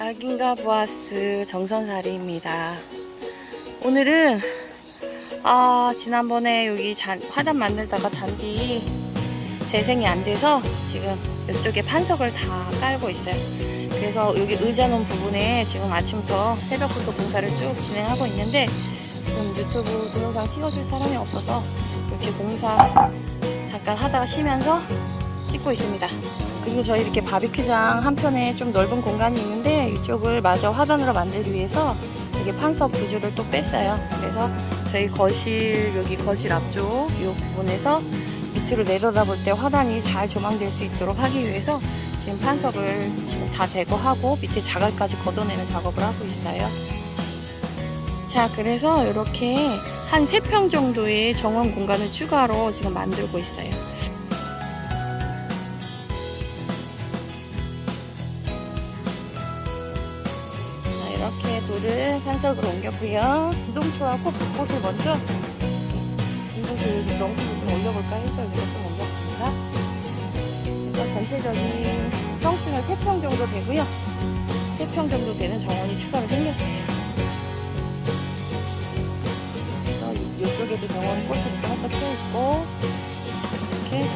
야긴가 보아스 정선사리입니다. 오늘은 아 지난번에 여기 잔, 화단 만들다가 잔디 재생이 안 돼서 지금 이쪽에 판석을 다 깔고 있어요. 그래서 여기 의자 놓은 부분에 지금 아침부터 새벽부터 공사를 쭉 진행하고 있는데 지금 유튜브 동영상 찍어줄 사람이 없어서 이렇게 공사 잠깐 하다가 쉬면서 찍고 있습니다. 그리고 저희 이렇게 바비큐장 한편에 좀 넓은 공간이 있는데 이쪽을 마저 화단으로 만들기 위해서 이게 판석 구조를 또 뺐어요. 그래서 저희 거실 여기 거실 앞쪽 이 부분에서 밑으로 내려다볼 때 화단이 잘 조망될 수 있도록 하기 위해서 지금 판석을 지금 다 제거하고 밑에 자갈까지 걷어내는 작업을 하고 있어요. 자, 그래서 이렇게 한 3평 정도의 정원 공간을 추가로 지금 만들고 있어요. 이렇게 돌을 판석으로 옮겼고요. 기동초하고 벚꽃을 먼저 이곳을 명수를 좀 올려볼까 해서 이렇게 좀 옮겼습니다. 그래서 전체적인 평수는 3평 정도 되고요. 3평 정도 되는 정원이 추가로 생겼어요. 그래서 이- 이쪽에도 정원 꽃이 이렇게 활짝 피어있고 이렇게